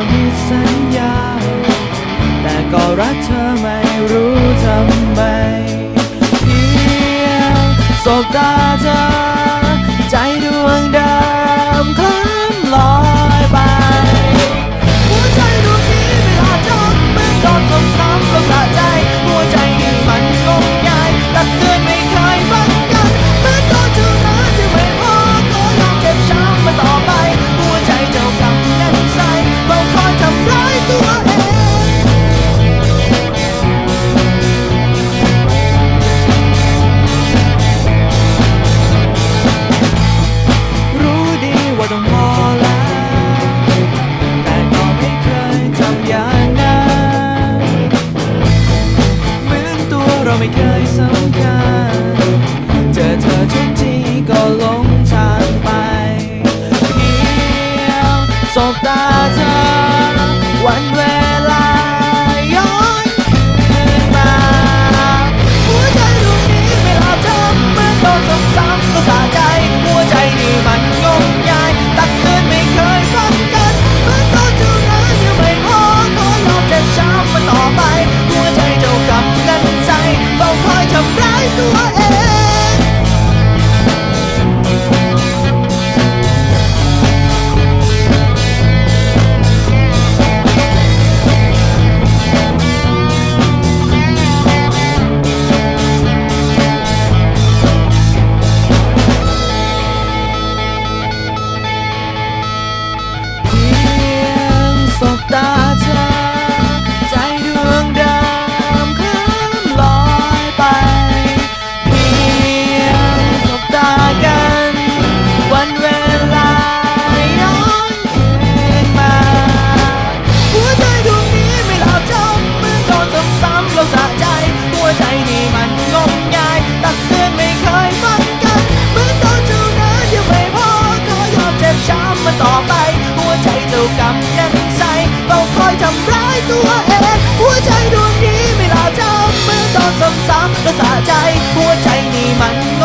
ต้องผิสัญญา แต่ก็รักเธอไม่รู้ทำไมเพียงสบตาเธอ เคยสำคัญเจอเธอทุกทีก็หลงทางไปเกี่ยวสบตาเธอวันเว ตัวเองหัวใจดวงนี้ไม่ลาจำเหมือนตอนซ้ำๆกระสาใจ หัวใจนี่มันง